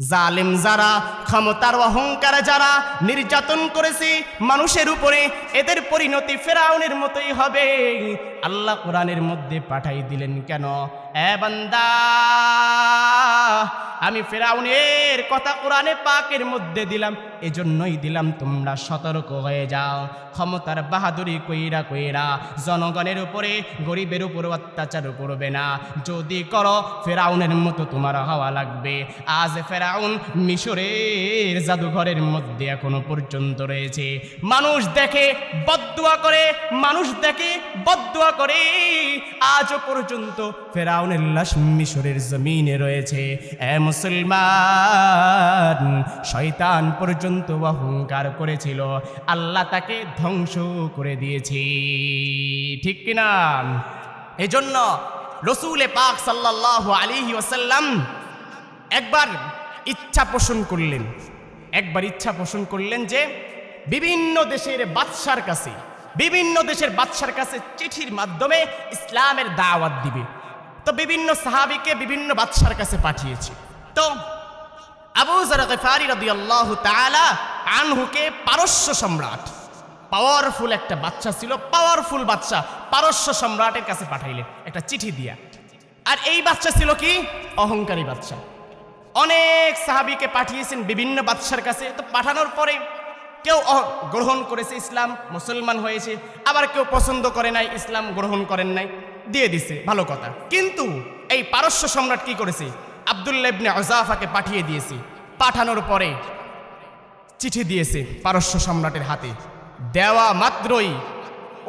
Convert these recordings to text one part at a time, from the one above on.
জালেম যারা ক্ষমতার অহংকার যারা নির্যাতন করেছে, মানুষের উপরে এদের পরিণতি ফেরাউনের মতোই হবে। আল্লাহ কোরআনের মধ্যে পাঠাই দিলেন কেন? এ বান্দা, আমি ফেরাউনের কথা কোরআনে পাকের মধ্যে দিলাম, এজন্যই দিলাম তোমরা সতর্ক হয়ে যাও। ক্ষমতার বাহাদুরি কইরা কইরা জনগণের উপরে, গরিবের উপর অত্যাচার করবে না। যদি করো, ফেরাউনের মতো তোমার হওয়া লাগবে। আজ ফেরাউন মিশরের জাদুঘরের মধ্যে এখনও পর্যন্ত রয়েছে। মানুষ দেখে বদুয়া করে, মানুষ দেখে বদুয়া করে। আজও পর্যন্ত ফেরাউনের লাশ মিশরের জমিনে রয়েছে। এ মুসলমান, শয়তান পর্যন্ত অহংকার করেছিল। আল্লাহ তাকে ধ্বংস করে দিয়েছে। ঠিক কিনা এজন্য রসুলে পাক সাল্লাল্লাহু আলাইহি ওয়াসাল্লাম একবার ইচ্ছা পোষণ করলেন। একবার ইচ্ছা পোষণ করলেন যে, বিভিন্ন দেশের বাদশার কাছে, বিভিন্ন দেশের বাদশার কাছে চিঠির মাধ্যমে ইসলামের দাওয়াত দিবে। তো বিভিন্ন সাহাবিকে বিভিন্ন বাদশার কাছে পাঠিয়েছে। তো আবু জার গফারি রাদিয়াল্লাহু তাআলা আনহুকে পারস্য সম্রাট পাওয়ারফুল একটা বাচ্চা ছিল পাওয়ারফুল বাচ্চা পারস্য সম্রাটের কাছে পাঠাইলেন, একটা চিঠি দিয়া। আর এই বাচ্চা ছিল কি? অহংকারী বাচ্চা অনেক সাহাবিকে পাঠিয়েছেন বিভিন্ন বাদশার কাছে। তো পাঠানোর পরে কেউ গ্রহণ করেছে ইসলাম, মুসলমান হয়েছে, আবার কেউ পছন্দ করে নাই, ইসলাম গ্রহণ করেন নাই, দিয়ে দিছে, ভালো কথা। কিন্তু এই পারস্য সম্রাট কি করেছে? আবদুল্লাহ ইবনে আজাফাকে পাঠিয়ে দিয়েছে। পাঠানোর পরে চিঠি দিয়েছে পারস্য সম্রাটের হাতে। দেওয়া মাত্রই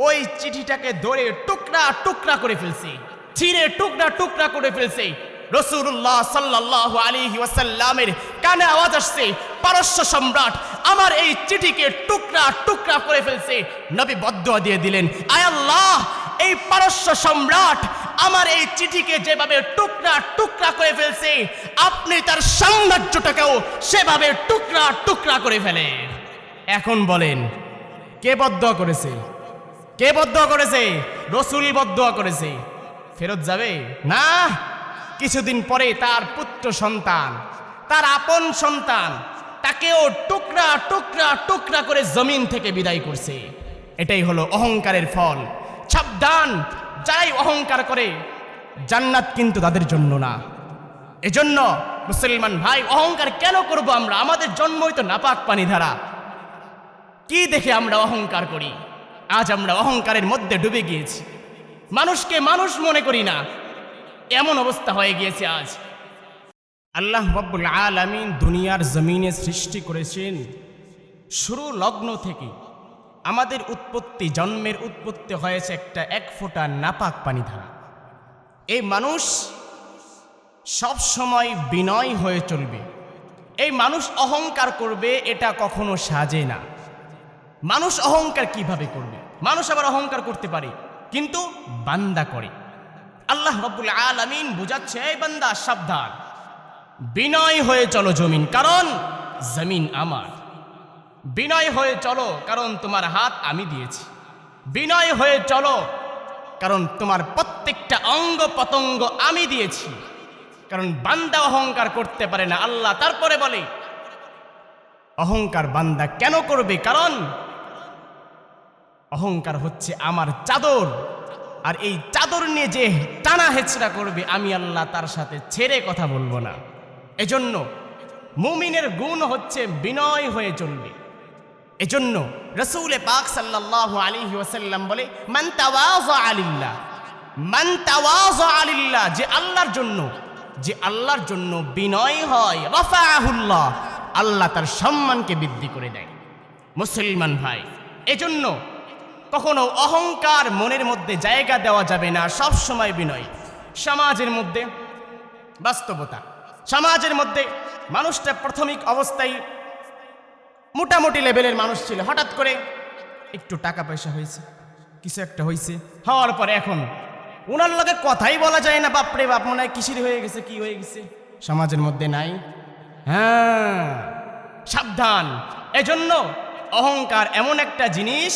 ওই চিঠিটাকে ধরে টুকরা টুকরা করে ফেলছে। ছিঁড়ে টুকরা টুকরা করে ফেলছে। রসুল্লাহ সাল্লাহ আলী ওয়াসাল্লামের কানে আওয়াজ আসছে, পারস্য সম্রাট আমার এই চিঠিকে টুকরা টুকরা করে ফেলছে। নবী বদুয়া দিয়ে দিলেন, আয় আল্লাহ, এই পারস্য সম্রাট আমার এই চিঠিকে যেভাবে টুকরা টুকরা করে ফেলছে, আপনি তার সাম্রাজ্যটাকেও সেভাবে টুকরা টুকরা করে ফেলে এখন বলেন, কে বদুয়া করেছে? কে বদুয়া করেছে? রসুল বদুয়া করেছে। ফেরত যাবে? না কিছুদিন পরে তার পুত্র সন্তান, তার আপন সন্তান তাকেও টুকরা টুকরা টুকরা করে জমিন থেকে বিদায় করছে। এটাই হলো অহংকারের ফল। সাবধান, যারাই অহংকার করে, জান্নাত কিন্তু তাদের জন্য না। এজন্য মুসলমান ভাই, অহংকার কেন করব আমরা? আমাদের জন্মই তো নাপাক পানি ধারা। কি দেখে আমরা অহংকার করি? আজ আমরা অহংকারের মধ্যে ডুবে গিয়েছি। মানুষকে মানুষ মনে করি না। এমন অবস্থা হয়ে গিয়েছে আজ। আল্লাহ রব্বুল আলামিন দুনিয়ার জমিনে সৃষ্টি করেছেন শুরু লগ্ন থেকে। আমাদের উৎপত্তি, জন্মের উৎপত্তি হয়েছে একটা এক ফোঁটা নাপাক পানি ধারা এই মানুষ সব সময় বিনয় হয়ে চলবে। এই মানুষ অহংকার করবে, এটা কখনো সাজে না। মানুষ অহংকার কীভাবে করবে? মানুষ আবার অহংকার করতে পারে, কিন্তু বান্দা করে। আল্লাহ রব্বুল আলামিন বুঝাচ্ছে, এই বান্দা, সাবধান। বিনয় হয়ে চলো জমিন, কারণ জমিন আমার। বিনয় হয়ে চলো, কারণ তোমার হাত আমি দিয়েছি। বিনয় হয়ে চলো, কারণ তোমার প্রত্যেকটা অঙ্গ পতঙ্গ আমি দিয়েছি। কারণ বান্দা অহংকার করতে পারে না, আল্লাহ তারপরে বলে, অহংকার বান্দা কেন করবে? কারণ অহংকার হচ্ছে আমার চাদর। আর এই চাদর নিয়ে যে টানা হেচড়া করবে, আমি আল্লাহ তার সাথে ছেড়ে কথা বলব না। এজন্য মুমিনের গুণ হচ্ছে বিনয় হয়ে চলবে। এজন্য রসুলে পাক সাল্লাল্লাহু আলী ওয়াসাল্লাম বলে, মান তাওয়াযা আলিল্লাহ। মান তাওয়াযা আলিল্লাহ, যে আল্লাহর জন্য, যে আল্লাহর জন্য বিনয় হয়, রাফাহুল্লাহ, আল্লাহ তার সম্মানকে বৃদ্ধি করে দেয়। মুসলমান ভাই, এজন্য কখনো অহংকার মনের মধ্যে জায়গা দেওয়া যাবে না, সব সময় বিনয়। সমাজের মধ্যে বাস্তবতা। সমাজের মধ্যে মানুষটা প্রাথমিক অবস্থায় মোটামুটি লেভেলের মানুষ ছিল। হঠাৎ করে একটু টাকা পয়সা হয়েছে, কিছু একটা হয়েছে। হওয়ার পরে এখন ওনার লগে কথাই বলা যায় না, বাপরে বাপ, মনে হয় কিসির হয়ে গেছে, কি হয়ে গেছে? সমাজের মধ্যে নাই। হ্যাঁ সাবধান। এজন্য অহংকার এমন একটা জিনিস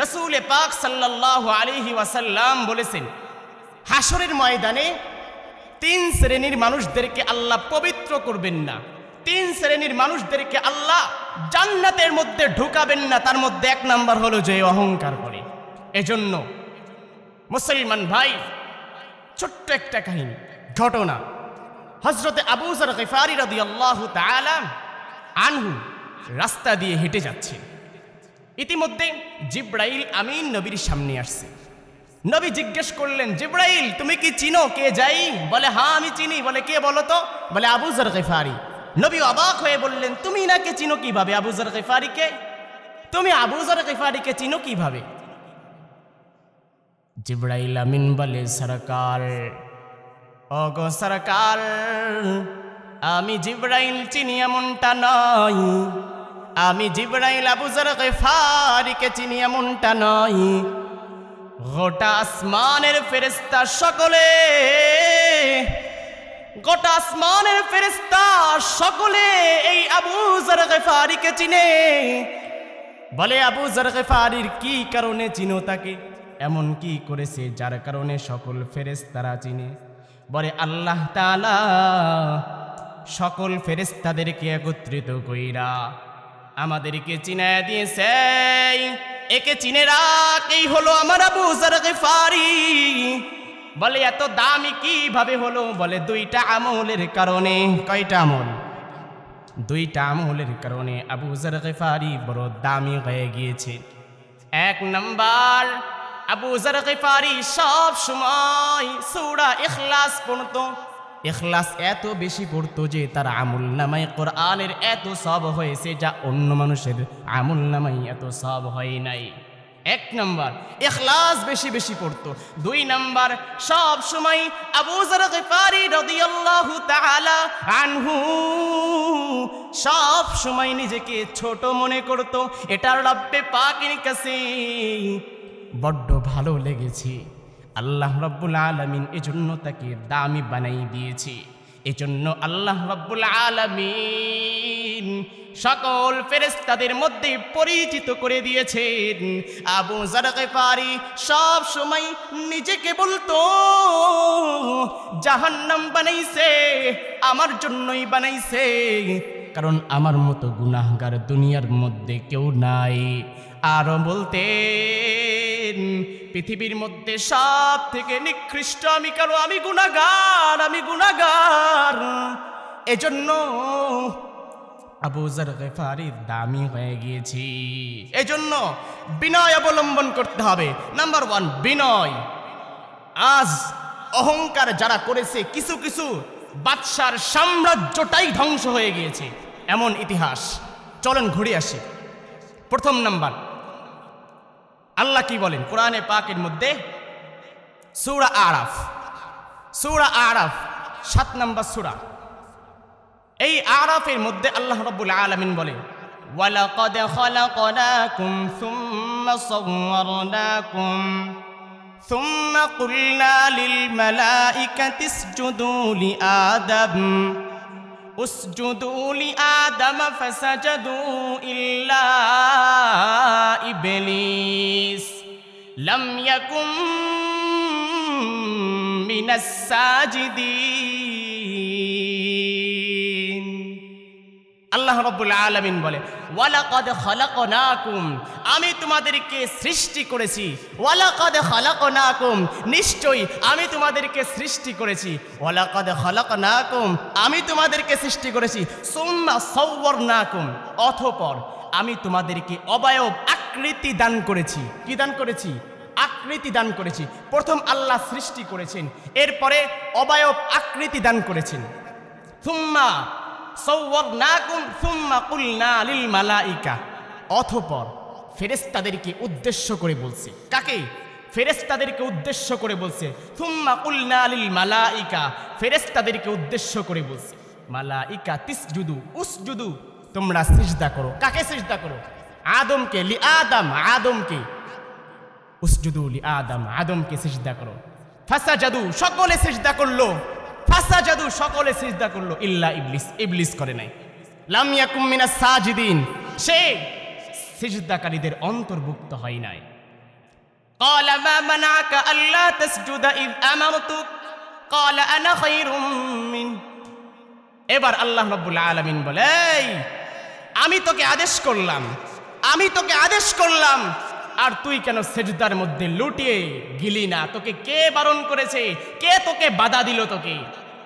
রসুলে পাক সাল্লাল্লাহু আলিহি ওয়াসাল্লাম বলেছেন হাসরের ময়দানে তিন শ্রেণির মানুষদেরকে আল্লাহ পবিত্র করবেন না। তিন শ্রেণির মানুষদেরকে আল্লাহ জান্নাতের মধ্যে ঢুকাবেন না, তার মধ্যে এক নাম্বার হলো যে অহংকার করে। এজন্য মুসলমান ভাই, ছোট্ট একটা কাহিনী, ঘটনা। হজরতে আবু জার গিফারি রাদিয়াল্লাহু তাআলা আনহু রাস্তা দিয়ে হেঁটে যাচ্ছে ইতিমধ্যে জিব্রাইল আমিন নবীর সামনে আসছে। নবী জিজ্ঞেস করলেন, জিব্রাইল, তুমি কি চিনো? কে যাই বলে হ্যাঁ আমি চিনি। বলে, কে বলো তো? বলে, আবু জার গিফারি। নবী অবাক হয়ে বললেন, তুমি নাকে চিনো কীভাবে আবু জার গিফারিকে? তুমি আবু জার গিফারিকে চিনো কীভাবে? জিব্রাইল আমিন বলে, সরকার, ওগো সরকার, আমি জিব্রাইল চিনি এমনটা নয়। আমি জিব্রাইল আবুজার গেফারিকে চিনি এমনটা নয়। গোটা আসমানের ফেরেস্তা সকলে, গোটা আসমানের ফেরেস্তা সকলে এই আবুজার গেফারিকে চিনে। বলে আবু জার গেফারির কি কারণে চিনো তাকে? এমন কি করেছে যার কারণে সকল ফেরেস্তারা চিনে? বলে আল্লাহ তাআলা সকল ফেরেস্তাদেরকে একত্রিত কইরা আমাদেরকে চিনায় দিয়েছে। একে চিনে রাখ, এই হলো আমার আবু গেফারি। বলে, এত দামি কীভাবে হলো? বলে, দুইটা আমলের কারণে। কয়টা আমল? দুইটা আমলের কারণে আবু গেফারি বড় দামি হয়ে গিয়েছে। এক নাম্বার, আবু গেফারি সব সময় সূরা ইখলাস পড়তো। ইখলাস এত বেশি পড়তো যে তার আমল নামায় কোরআনের এত সব হয়েছে যা অন্য মানুষের আমল নামাই এত সব হয় নাই। এক নম্বর, ইখলাস বেশি বেশি পড়তো। দুই নম্বর, সব সময় আবু জার গিফারি রাদিয়াল্লাহু তাআলা আনহু সব সময় নিজেকে ছোট মনে করত। এটার রব্বে পাকের কাছে বড্ড ভালো লেগেছে। আল্লাহ রব্বুল আলামিন এজন্য তাকে দামি বানাই দিয়েছে। এজন্য আল্লাহ রব্বুল আলামিন সকল ফেরেস্তাদের মধ্যে পরিচিত করে দিয়েছেন। আবু জার গেফারি সব সময় নিজেকে বলতো, জাহান্নাম বানাইছে, আমার জন্যই বানাইছে। কারণ আমার মতো গুনাহগার দুনিয়ার মধ্যে কেউ নাই। আরও বলতেন, পৃথিবীর মধ্যে সব থেকে নিকৃষ্ট আমি কারও, আমি গুনাগার আমি গুনাগার এজন্য আবু জার গেফারি দামি হয়ে গিয়েছি। এজন্য বিনয় অবলম্বন করতে হবে। নাম্বার ওয়ান বিনয়। আজ অহংকার যারা করেছে, কিছু কিছু বাদশার সাম্রাজ্যটাই ধ্বংস হয়ে গিয়েছে। এমন ইতিহাস। চলেন ঘুরে আসি। প্রথম নাম্বার আল্লাহ কি বলেন কোরআনে পাকের মধ্যে সুরা আরাফ সুরা আরাফ সাত নাম্বার সুরা এই আরাফের মধ্যে আল্লাহ রব্বুল আলামিন বলে ওয়ালাকাদ খালাকনাকুম সুম্মা সাওয়ারনাকুম ثم قلنا للملائكة اسجدوا لآدم اسجدوا لآدم فسجدوا إلا إبليس. لم يكن من الساجدين. আল্লাহ রব্বুল আলামিন বলে, ওয়ালাকাদ খালাকনাকুম। আমি তোমাদেরকে সৃষ্টি করেছি। ওয়ালাকাদ খালাকনাকুম। নিশ্চয়ই আমি তোমাদেরকে সৃষ্টি করেছি। ওয়ালাকাদ খালাকনাকুম। আমি তোমাদেরকে সৃষ্টি করেছি। সুম্মা সাওয়ারনাকুম। অথপর আমি তোমাদেরকে অবায়ব আকৃতি দান করেছি। কি দান করেছি? আকৃতি দান করেছি। প্রথম আল্লাহ সৃষ্টি করেছেন। এরপরে অবায়ব আকৃতি দান করেছেন। সুম্মা অথপর, ফেরেশতাদেরকে উদ্দেশ্য করে বলছে। কাকে? ফেরেশতাদেরকে উদ্দেশ্য করে বলছে, সুম্মা কুলনা লিল মালাইকা। ফেরেশতাদেরকে উদ্দেশ্য করে বলছে, মালাইকা তিসজুদু, উসজুদু, তোমরা সিজদা করো। কাকে সিজদা করো? আদমকে, লি আদম, আদমকে। উস উসজুদু, লি আদম, আদমকে সিজদা করো। ফাসা জাদু সকলে সিজদা করল। ফাসা জাদু সকলে সিজদা করলো ইল্লা ইবলিস ইবলিস করে নাই লাম ইয়াকুম মিনাস সাজিদিন সে সিজদাকারীদের অন্তর্ভুক্ত হয় নাই قال ما منعك ألا تسجد إذ أمرتك قال أنا خير منه এবার আল্লাহ রব্বুল আলমিন বলে "এই, আমি তোকে আদেশ করলাম আমি তোকে আদেশ করলাম আর তুই কেন সেজদার মধ্যে লুটিয়ে গিলি না তোকে কে বারণ করেছে কে তোকে বাধা দিল তোকে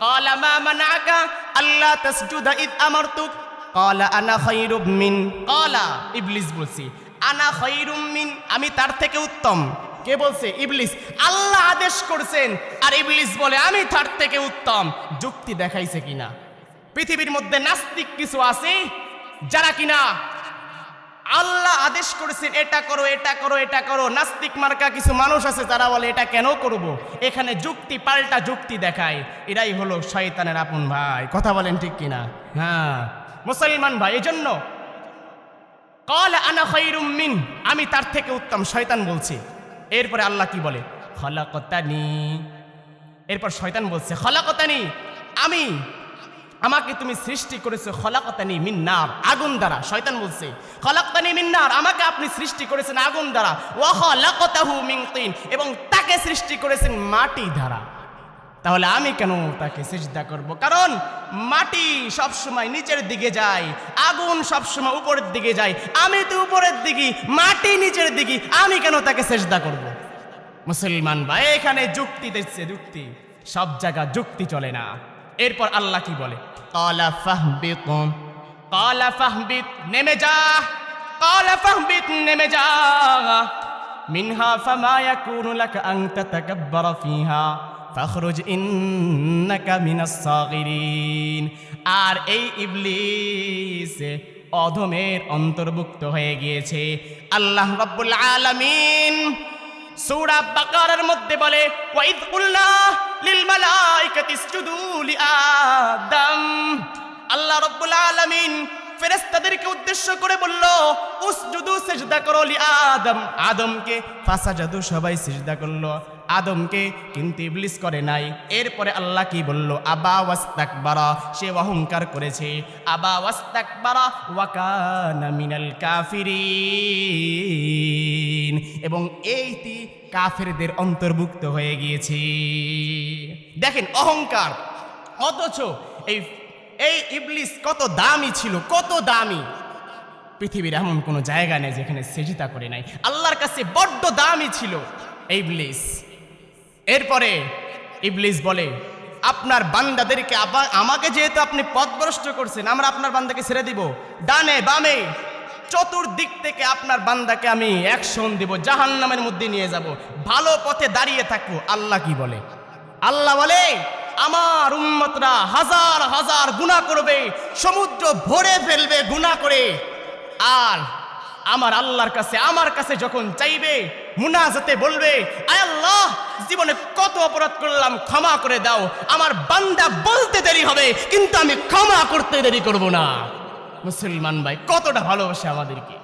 قال ما منعك ألا تسجد إذ أمرتك قال أنا خير من قال ইবলিস বলছি আনা খৈরুম মিন আমি তার থেকে উত্তম কে বলছে ইবলিস আল্লাহ আদেশ করছেন আর ইবলিস বলে আমি তার থেকে উত্তম যুক্তি দেখাইছে কিনা পৃথিবীর মধ্যে নাস্তিক কিছু আছে যারা কিনা আল্লাহ আদেশ করেছেন, এটা করো এটা করো এটা করো। নাস্তিক মার্কা কিছু মানুষ আছে তারা বলে, এটা কেন করব? এখানে যুক্তি, পাল্টা যুক্তি দেখায়। এরাই হলো শয়তানের আপন ভাই। কথা বলেন ঠিক কিনা? হ্যাঁ। মুসলমান ভাই এই জন্য কল আনা মিন, আমি তার থেকে উত্তম শয়তান বলছি। এরপরে আল্লাহ কি বলে? খলাকতানি। এরপর শয়তান বলছে, খলাকতানি। আমি আমাকে তুমি সৃষ্টি করেছ, খলাকতানি মিন্নার, আগুন দ্বারা। শয়তান বলছে, খলাকতানি মিন্নার, আমাকে আপনি সৃষ্টি করেছেন আগুন দ্বারা। ওয়া খলাকতাহু মিন তিন, এবং তাকে সৃষ্টি করেছেন মাটি দ্বারা। তাহলে আমি কেন তাকে সেজদা করব? কারণ মাটি সব সময় নিচের দিকে যায়, আগুন সব সময় উপরের দিকে যায়। আমি তো উপরের দিকে, মাটি নিচের দিকে, আমি কেন তাকে সেজদা করব? মুসলমান ভাই, এখানে যুক্তি দিচ্ছে যুক্তি। সব জায়গা যুক্তি চলে না। এরপর আল্লাহ কি বলে? কলা ফাহবিত। কলা ফাহবিত নেমে যা। কলা ফাহবিত নেমে যা। মিনহা ফামা ইয়াকুনু লাকা আন তাতাকাব্বারা ফিহা। ফাখরুজ ইন্নাকা মিনাস সাগিরিন। আর এই ইবলিস অধমের অন্তর্ভুক্ত হয়ে গিয়েছে। আল্লাহ রাব্বুল আলামিন সূরা বাকারের মধ্যে বলে, ওয়াইদ কুল্লা লিল মালাইকাতি ইসজুদু লি আদম। আল্লাহ রাব্বুল আলামিন ফেরেশতাদেরকে উদ্দেশ্য করে বলল, উসজুদু, সিজদা করো লি আদম। আদমকে ফাসাজাদু সবাই সিজদা করল। আদমকে, কিন্তু ইবলিস করে নাই। এরপরে আল্লাহ কি বলল? আবা ওয়াস্তাকবারা, সে অহংকার করেছে। আবা ওয়াস্তাকবারা, ওয়াকানা মিনাল কাফিরিন। এবং এইটি কাফেরদের অন্তর্ভুক্ত হয়ে গিয়েছে। দেখেন, অহংকার। অথচ এই এই ইবলিস কত দামি ছিল, কত দামি। পৃথিবীর এমন কোনো জায়গা নেই যেখানে সেজিতা করে নাই। আল্লাহর কাছে বড্ড দামি ছিল এই ইবলিস। এরপরে ইবলিস বলে, আপনার বান্দাদেরকে আবার, আমাকে যেহেতু আপনি পথভ্রষ্ট করছেন, আমরা আপনার বান্দাকে ছেড়ে দিব। ডানে বামে চতুর্দিক থেকে আপনার বান্দাকে আমি অ্যাকশন দিব জাহান নামের মধ্যে নিয়ে যাব। ভালো পথে দাঁড়িয়ে থাকব। আল্লাহ কি বলে? আল্লাহ বলে, আমার উম্মতরা হাজার হাজার গুণা করবে, সমুদ্র ভরে ফেলবে গুণা করে। আর আমার আল্লাহর কাছে, আমার কাছে যখন চাইবে, মুনাজাতে বলবে, আয় আল্লাহ, জীবনে কত অপরাধ করলাম, ক্ষমা করে দাও। আমার বান্দা বলতে দেরি হবে, কিন্তু আমি ক্ষমা করতে দেরি করব না। মুসলমান ভাই, কতটা ভালোবাসে আমাদেরকে।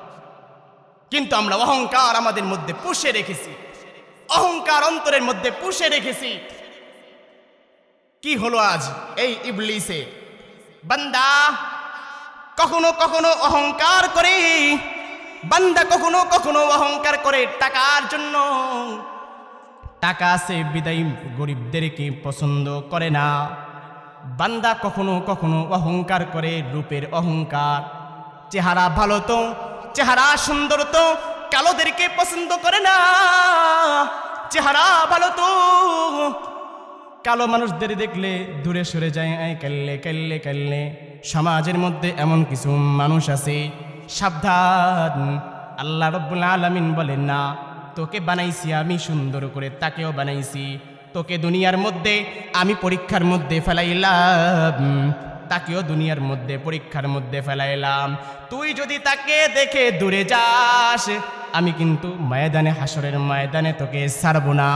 কিন্তু আমরা অহংকার আমাদের মধ্যে পুষে রেখেছি। অহংকার অন্তরের মধ্যে পুষে রেখেছি। কি হলো আজ এই ইবলিসে বান্দা, কখনো কখনো অহংকার করে। বান্দা কখনো কখনো অহংকার করে টাকার জন্য। টাকা আছে বিদায় গরিবদেরকে পছন্দ করে না। বান্দা কখনো কখনো অহংকার করে রূপের অহংকার। চেহারা ভালো তো, চেহারা সুন্দর তো, কালোদেরকে পছন্দ করে না। চেহারা ভালো তো, কালো মানুষদের দেখলে দূরে সরে যায় কাল্লে কাল্লে কাল্লে। সমাজের মধ্যে এমন কিছু মানুষ আছে সাবধান। আল্লাহ রব্বুল আলামিন বলেন, না, তোকে বানাইছি আমি সুন্দর করে, তাকেও বানাইছি। তোকে দুনিয়ার মধ্যে আমি পরীক্ষার মধ্যে ফেলাইলাম। তাকেও দুনিয়ার মধ্যে, পরীক্ষার মধ্যে ফেলাইলাম। তুই যদি তাকে দেখে দূরে যাস, আমি কিন্তু ময়দানে হাসরের ময়দানে তোকে ছাড়বো না।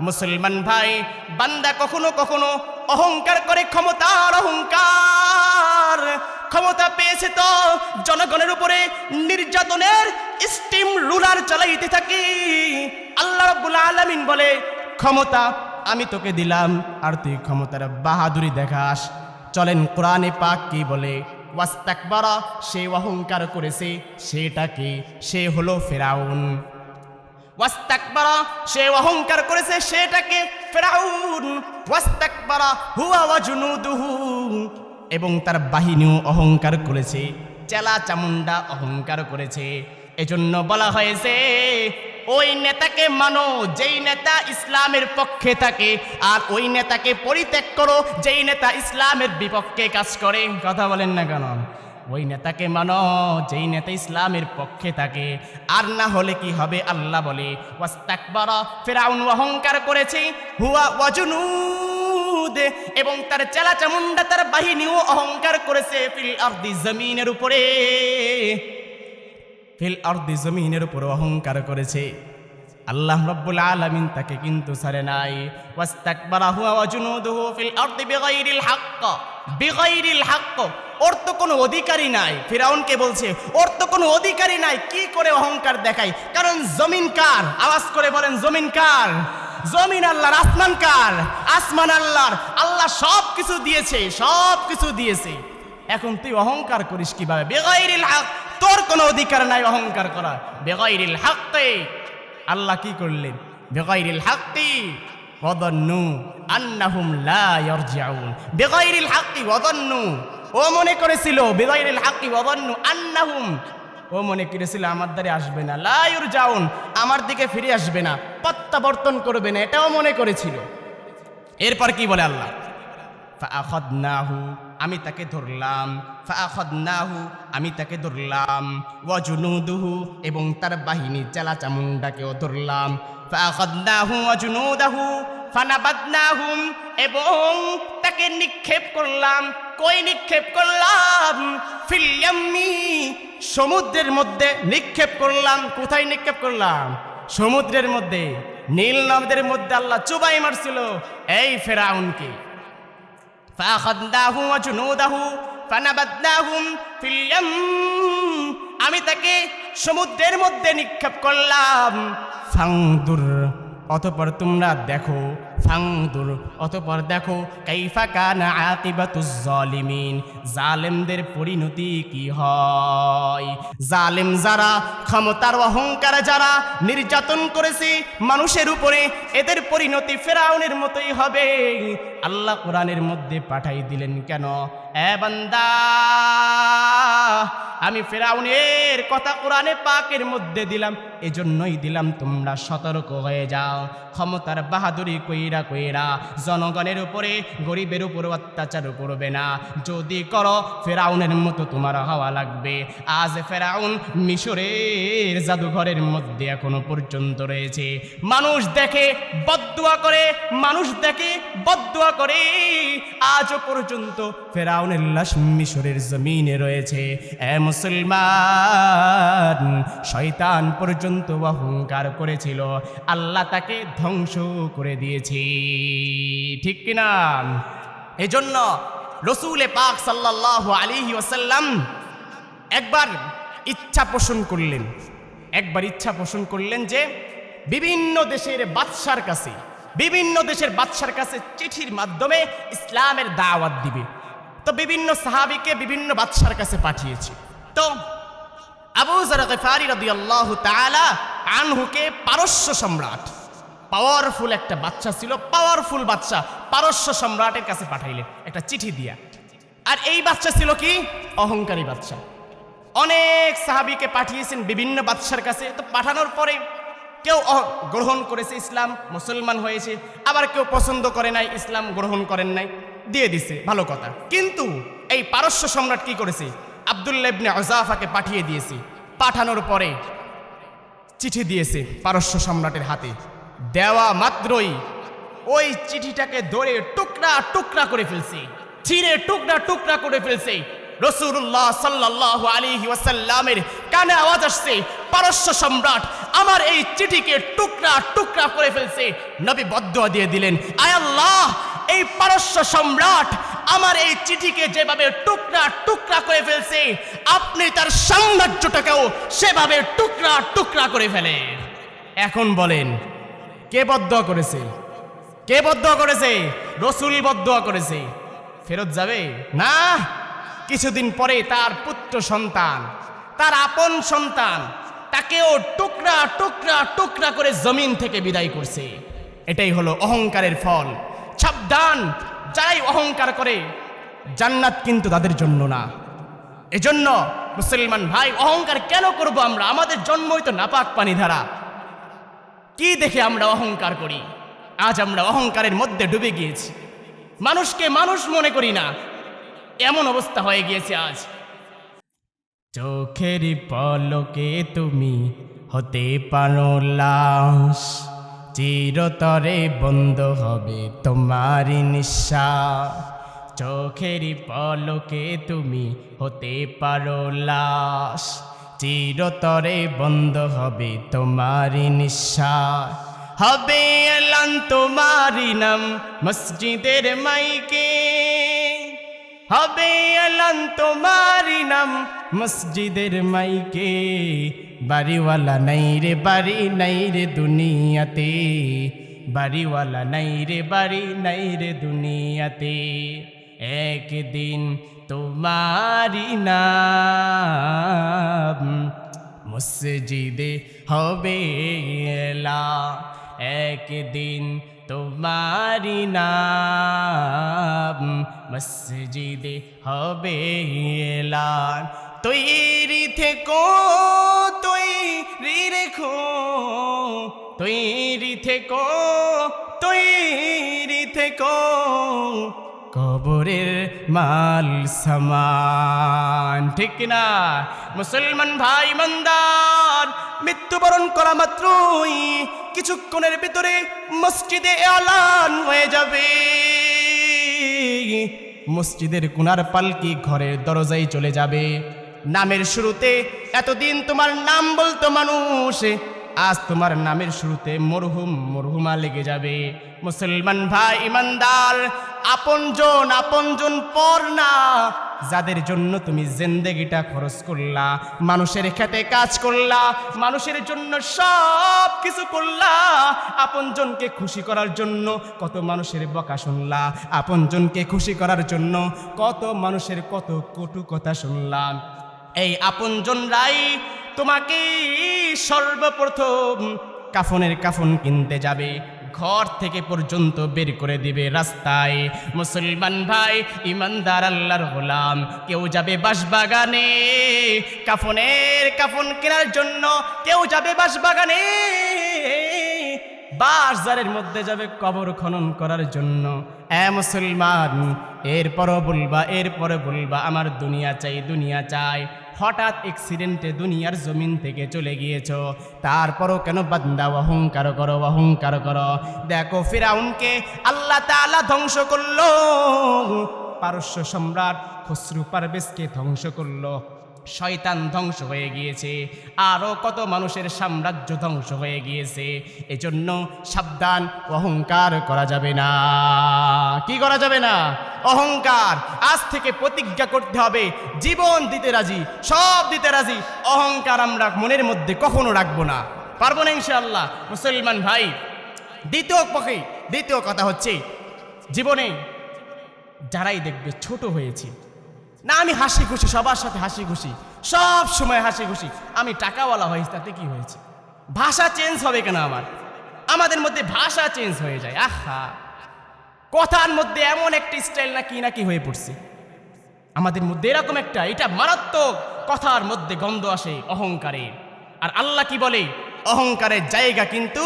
মুসলমান ভাই, বান্দা কখনো কখনো অহংকার করে ক্ষমতার অহংকার। ক্ষমতা পেয়েছে তো জনগণের উপরে নির্যাতনের স্টিম রুলার চালাইতে থাকি। আল্লাহ রাব্বুল আলামিন বলে, ক্ষমতা আমি তোকে দিলাম, আর তুই ক্ষমতার বাহাদুরি দেখাস। চলেন কোরআনে পাক কি বলে, ওয়াস্তাকবারা, সে অহংকার করেছে সেটাকে সে হলো ফেরাউন। ওয়াস্তাকবারা, সে অহংকার করেছে সেটাকে ফেরাউন। ওয়াস্তাকবারা, হুয়া ওয়া জুনুদুহু। এবং তার বাহিনীও অহংকার করেছে, চেলা চামুন্ডা অহংকার করেছে। এজন্য বলা হয়েছে, ওই নেতাকে মানো, যেই নেতা ইসলামের পক্ষে থাকে, আর ওই নেতাকে পরিত্যাগ করো, যেই নেতা ইসলামের বিপক্ষে কাজ করে। কথা বলেন না কেন? ওই নেতাকে মানো, যেই নেতা ইসলামের পক্ষে থাকে, আর না হলে কি হবে আল্লাহ বলে, ওয়াস্তাকবারা ফেরাউন অহংকার করেছে, হুয়া ওয়াজুনুদ এবং তার চেলা চামুন্ডা তার বাহিনীও অহংকার করেছে। ফিল আরদি জমিনের উপরে। ফিল আরদি জমিনের উপর অহংকার করেছে। আল্লাহ রব্বুল আলামিন তাকে কিন্তু ছাড়ে নাই। ওয়াস্তাকবারা হুয়া ওয়াজুনুদুহু ফিল আরদি বিগাইরিল হক বিগাইরিল হক ওর তো কোনো অধিকারই নাই। ফিরাউনকে বলছে, ওর তো কোনো অধিকারই নাই। কি করে অহংকার দেখায় কারণ জমিন কার? আওয়াজ করে বলেন, জমিন কার? জমিন আল্লাহর, আসমান কার? আসমান আল্লাহর। আল্লাহ সব কিছু দিয়েছে সব কিছু দিয়েছে। এখন তুই অহংকার করিস কীভাবে? বেগাইরিল হক। তোর কোনো অধিকার নাই অহংকার করা বেগাইরিল হকতে। আল্লাহ কি করলেন? বেগাইরিল হকতি ওয়াদান্নু আন্নাহুম লা ইয়ারজিউন। বেগাইরিল ওয়াদান্নু। ও মনে করেছিল, বেগাইরিল হকতি ওয়াদান্নু আন্নাহুম ও মনে করেছিল, আমার দ্বারে আসবে না। লায়ুর যাউন, আমার দিকে ফিরে আসবে না। প্রত্যাবর্তন করবে না। এটাও মনে করেছিল। এরপর কি বলে আল্লাহ? ফাআখাদনাহু, আমি তাকে ধরলাম। ফাআখাদনাহু, আমি তাকে ধরলাম। ওয়াজুনুদুহু, এবং তার বাহিনী চেলা চামুন্ডাকেও ধরলাম। ফাআখাদনাহু, ওয়াজুনুদাহু। ফানাবাদনাহুম, এবং তাকে নিক্ষেপ করলাম। কই নিক্ষেপ করলাম? ফিলিয়াম্মি সমুদ্রের মধ্যে নিক্ষেপ করলাম। কোথায় নিক্ষেপ করলাম? সমুদ্রের মধ্যে। নীল নদের মধ্যে আল্লাহ চুবাই মারছিল এই ফেরাউনকে। আমি তাকে সমুদ্রের মধ্যে নিক্ষেপ করলাম। ফাংদুর অতপর তোমরা দেখো ফাংদুর অতপর দেখো, কাইফা কানা আকিবাতুজ জালিমিন জালেমদের পরিণতি কি হয়? জালেম যারা, ক্ষমতার অহংকার যারা, নির্যাতন করেছে, মানুষের উপরে এদের পরিণতি ফেরাউনের মতোই হবে। আল্লাহ কোরআনের মধ্যে পাঠাই দিলেন কেন? এ বান্দা, আমি ফেরাউনের কথা কোরআনে পাকের মধ্যে দিলাম, এজন্যই দিলাম তোমরা সতর্ক হয়ে যাও। ক্ষমতার বাহাদুরি কইরা কইরা কইরা। জনগণের উপরে, গরিবের উপর অত্যাচার করবে না। যদি করো, ফেরাউনের মতো তোমার হওয়া লাগবে। আজ ফেরাউন মিশরের জাদুঘরের মধ্যে এখনও পর্যন্ত রয়েছে। মানুষ দেখে বদুয়া করে, মানুষ দেখে বদুয়া করে। আজও পর্যন্ত ফেরাউনের লাশ মিশরের জমিনে রয়েছে। এ মুসলমান, শয়তান পর্যন্ত অহংকার করেছিল। আল্লাহ তাকে ধ্বংস করে দিয়েছে। ঠিক কিনা? এজন্য রসুলে পাক সাল্লাহ আলিহি ওসাল্লাম একবার ইচ্ছা পোষণ করলেন। একবার ইচ্ছা পোষণ করলেন যে বিভিন্ন দেশের বাদশার কাছে, বিভিন্ন দেশের বাদশার কাছে চিঠির মাধ্যমে ইসলামের দাওয়াত দিবে। তো বিভিন্ন সাহাবিকে বিভিন্ন বাদশার কাছে পাঠিয়েছে। তো আবু জার গফারি আল্লাহ তাআলা আনহুকে পারস্য সম্রাট পাওয়ারফুল একটা বাচ্চা ছিল পাওয়ারফুল বাচ্চা, পারস্য সম্রাটের কাছে পাঠাইলেন একটা চিঠি দিয়া। আর এই বাচ্চা ছিল কি? অহংকারী বাচ্চা। অনেক সাহাবিকে পাঠিয়েছেন বিভিন্ন বাচ্চার কাছে, তো পাঠানোর পরে কেউ গ্রহণ করেছে ইসলাম, মুসলমান হয়েছে, আবার কেউ পছন্দ করে নাই, ইসলাম গ্রহণ করেন নাই, দিয়ে দিছে, ভালো কথা। কিন্তু এই পারস্য সম্রাট কি করেছে? আবদুল্লাহ ইবনে অজাফাকে পাঠিয়ে দিয়েছে। পাঠানোর পরে চিঠি দিয়েছে পারস্য সম্রাটের হাতে। দেওয়া মাত্রই ওই চিঠিটাকে ধরে টুকরা টুকরা করে ফেলছে। ছিঁড়ে টুকরা টুকরা করে ফেলছে। রসুল্লাহ সাল্লাহ আলী ওয়াসাল্লামের কানে আওয়াজ আসছে, পারস্য সম্রাট, আমার এই চিঠিকে টুকরা টুকরা করে ফেলছে। নবী বদুয়া দিয়ে দিলেন, আয় আল্লাহ, এই পারস্য সম্রাট, আমার এই চিঠিকে যেভাবে টুকরা টুকরা করে ফেলছে, আপনি তার সাম্রাজ্যটাকেও সেভাবে টুকরা টুকরা করে ফেলে এখন বলেন কে বদুয়া করেছে? কে বদ্ধ করেছে? রসুল বদুয়া করেছে। ফেরত যাবে? না। কিছুদিন পরে তার পুত্র সন্তান, তার আপন সন্তান, তাকেও টুকরা টুকরা টুকরা করে জমিন থেকে বিদায় করছে। এটাই হলো অহংকারের ফল। সাবধান। যারাই অহংকার করে, জান্নাত কিন্তু তাদের জন্য না। এজন্য মুসলমান ভাই, অহংকার কেন করব আমরা? আমাদের জন্মই তো নাপাক পানি ধারা কি দেখে আমরা অহংকার করি? আজ আমরা অহংকারের মধ্যে ডুবে গিয়েছি। মানুষকে মানুষ মনে করি না। এমন অবস্থা হয়ে গিয়েছে আজ। চোখের পলকে তুমি হতে পারো লাশ। চিরতরে বন্ধ হবে তোমারই নিঃশ্বাস। চোখের পলকে তুমি হতে পারো লাশ। চিরতরে বন্ধ হবে তোমারি নিঃশ্বাস। হবে এলান তোমারই নাম মসজিদের মাইকে। হবে এলান তোমারই নাম মসজিদের মাইকে। বাড়িওয়ালা নাই রে, বাড়ি নাই রে দুনিয়াতে। বাড়িওয়ালা নাই রে, বাড়ি নাই রে দুনিয়াতে। একদিন তোমারই নাম। মসজিদে হবে এলা। একদিন তোমারি নাম। মসজিদে হবে এলান তৈরি থেকো তৈরি রেখো তৈরি থেকো তৈরি থেকো। কবরের মাল সমান। ঠিক না মুসলমান ভাই মন্দার মৃত্যুবরণ করা মাত্রই কিছুক্ষণের ভিতরে মসজিদে এলান হয়ে যাবে। মসজিদের কুনার পালকি ঘরের দরজায় চলে যাবে। নামের শুরুতে, এতদিন তোমার নাম বলতো মানুষ আজ তোমার নামের শুরুতে মরহুম, মরহুমা লেগে যাবে। মুসলমান ভাই, ইমানদার, আপনজন আপনজন পর না। যাদের জন্য তুমি জিন্দেগিটা খরচ করলা, মানুষের খেতে কাজ করলা, মানুষের জন্য সব কিছু করলা। আপনজনকে খুশি করার জন্য কত মানুষের বকা শুনলা। আপনজনকে খুশি করার জন্য কত মানুষের কত কটু কথা শুনলাম এই আপন আপনজনরাই তোমাকে সর্বপ্রথম কাফনের কাফন কিনতে যাবে, ঘর থেকে পর্যন্ত বের করে দিবে রাস্তায়। মুসলমান ভাই, ইমানদার আল্লাহর গোলাম, কেউ যাবে বাঁশবাগানে। কাফনের কাফন কেনার জন্য কেউ যাবে বাঁশবাগানে। বাজারের মধ্যে যাবে কবর খনন করার জন্য। এ মুসলমান, এরপরও বলবা এরপরে বলবা, আমার দুনিয়া চাই দুনিয়া চাই। হঠাৎ অ্যাক্সিডেন্টে দুনিয়ার জমিন থেকে চলে গিয়েছ। তারপরও কেন বান্দা অহংকার করো অহংকার করো? দেখো ফিরাউনকে আল্লাহ তালা ধ্বংস করল। পারস্য সম্রাট খসরু পারবেশকে ধ্বংস করল। শয়তান ধ্বংস হয়ে গিয়েছে। আরও কত মানুষের সাম্রাজ্য ধ্বংস হয়ে গিয়েছে। এজন্য সাবধান, অহংকার করা যাবে না। কি করা যাবে না? অহংকার, আজ থেকে প্রতিজ্ঞা করতে হবে। জীবন দিতে রাজি, সব দিতে রাজি। অহংকার আমরা মনের মধ্যে কখনো রাখব না। পারব না ইনশাআল্লাহ। মুসলমান ভাই, দ্বিতীয় পক্ষে, দ্বিতীয় কথা হচ্ছে, জীবনে যারাই দেখবে ছোট হয়েছে না, আমি হাসি খুশি সবার সাথে হাসি খুশি সব সময় হাসি খুশি আমি টাকাওয়ালা হয়েছি, তাতে কি হয়েছে? ভাষা চেঞ্জ হবে কেন আমার? আমাদের মধ্যে ভাষা চেঞ্জ হয়ে যায়, আহা। কথার মধ্যে এমন একটি স্টাইল নাকি নাকি হয়ে পড়ছে। আমাদের মধ্যে এরকম একটা, এটা মারাত্মক কথার মধ্যে গন্ধ আসে, অহংকারের। আর আল্লাহ কি বলে? অহংকারের জায়গা কিন্তু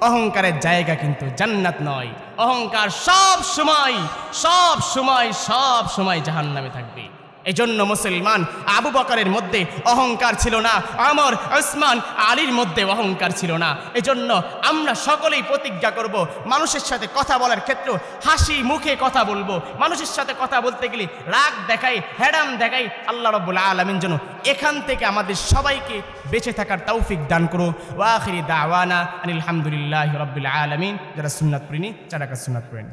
অহংকারের জায়গা কিন্তু জান্নাত নয়। অহংকার সব সময় সব সময় সব সময় জাহান্নামে থাকবে। এজন্য মুসলমান আবু বকরের মধ্যে অহংকার ছিল না, আমর ওসমান আলীর মধ্যে অহংকার ছিল না। এজন্য আমরা সকলেই প্রতিজ্ঞা করব, মানুষের সাথে কথা বলার ক্ষেত্রে হাসি মুখে কথা বলব। মানুষের সাথে কথা বলতে গেলে রাগ দেখাই হ্যাডাম দেখাই আল্লাহ রব্বুল আলমিন যেন এখান থেকে আমাদের সবাইকে বেঁচে থাকার তৌফিক দান করো ওয়াখিরি দাওয়ানা আনিল হামদুলিল্লাহ রব্বুল আলমিন। যারা সুন্নাত প্রিনি যারা সুন্নাত প্রিনি